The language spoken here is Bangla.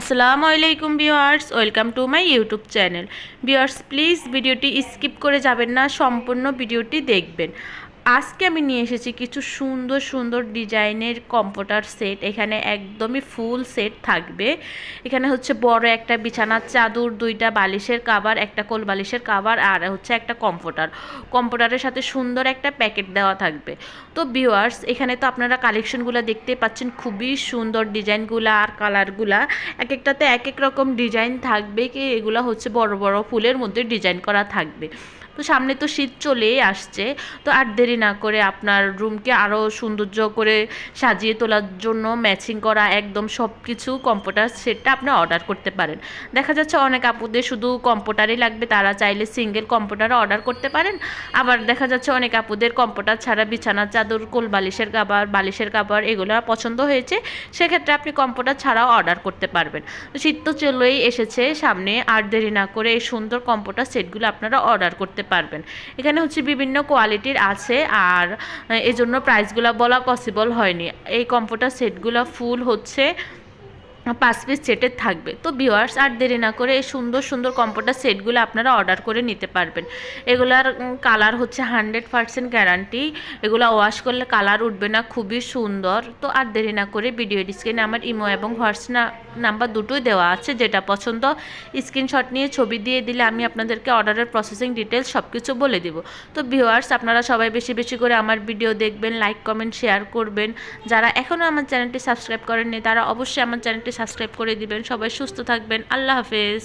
আসসালামু আলাইকুম viewers welcome to my YouTube channel. Viewers please ভিডিওটি স্কিপ করে যাবেন না, সম্পূর্ণ ভিডিওটি দেখবেন। আজকে আমি নিয়ে এসেছি কিছু সুন্দর সুন্দর ডিজাইনের কম্পিউটার সেট। এখানে একদমই ফুল সেট থাকবে। এখানে হচ্ছে বড় একটা বিছানার চাদর, দুইটা বালিশের কাভার একটা কোল বালিশের কাভার আর হচ্ছে একটা কম্পিউটার কম্পিউটারের সাথে সুন্দর একটা প্যাকেট দেওয়া থাকবে। তো ভিউয়ার্স এখানে তো আপনারা কালেকশনগুলো দেখতে পাচ্ছেন, খুবই সুন্দর ডিজাইনগুলো আর কালারগুলা এক একটাতে এক এক রকম ডিজাইন থাকবে কি, এগুলো হচ্ছে বড় বড় ফুলের মধ্যে ডিজাইন করা থাকবে। তো সামনে তো শীত চলেই আসছে। তো আর দেরি না করে আপনার রুমকে আরও সৌন্দর্য করে সাজিয়ে তোলার জন্য ম্যাচিং করা একদম সব কিছু কম্পিউটার সেটটা আপনি অর্ডার করতে পারেন। দেখা যাচ্ছে অনেক আপুদের শুধু কম্পিউটারই লাগবে, তারা চাইলে সিঙ্গেল কম্পিউটারও অর্ডার করতে পারেন। আবার দেখা যাচ্ছে অনেক আপুদের কম্পিউটার ছাড়া বিছানার চাদর কোল বালিশের কাবার বালিশের কাবার এগুলো পছন্দ হয়েছে, সেক্ষেত্রে আপনি কম্পিউটার ছাড়াও অর্ডার করতে পারবেন। শীত তো চলেই এসেছে সামনে, আর দেরি না করে এই সুন্দর কম্পিউটার সেটগুলো আপনারা অর্ডার করতে পারবেন। এখানে হচ্ছে বিভিন্ন কোয়ালিটির আছে আর এজন্য প্রাইসগুলো বলা পসিবল হয়নি। এই কম্পিউটার সেটগুলো ফুল হচ্ছে পাঁচ পিস সেটের থাকবে। তো ভিওয়ার্স আর দেরি না করে এই সুন্দর সুন্দর কম্পিউটার সেটগুলো আপনারা অর্ডার করে নিতে পারবেন। এগুলার কালার হচ্ছে হান্ড্রেড পারসেন্ট গ্যারান্টি এগুলো ওয়াশ করলে কালার উঠবে না, খুবই সুন্দর। তো আর দেরি না করে ভিডিও স্ক্রিনে আমার ইমো এবং হোয়াটসঅ্যাপ নাম্বার দুটোই দেওয়া আছে। যেটা পছন্দ স্ক্রিনশট নিয়ে ছবি দিয়ে দিলে আমি আপনাদেরকে অর্ডারের প্রসেসিং ডিটেলস সব কিছু বলে দেবো। তো ভিওয়ার্স আপনারা সবাই বেশি বেশি করে আমার ভিডিও দেখবেন লাইক কমেন্ট শেয়ার করবেন। যারা এখনও আমার চ্যানেলটি সাবস্ক্রাইব করেননি, তারা অবশ্যই আমার চ্যানেলটি সাবস্ক্রাইব করে দিবেন। সবাই সুস্থ থাকবেন। আল্লাহ হাফেজ।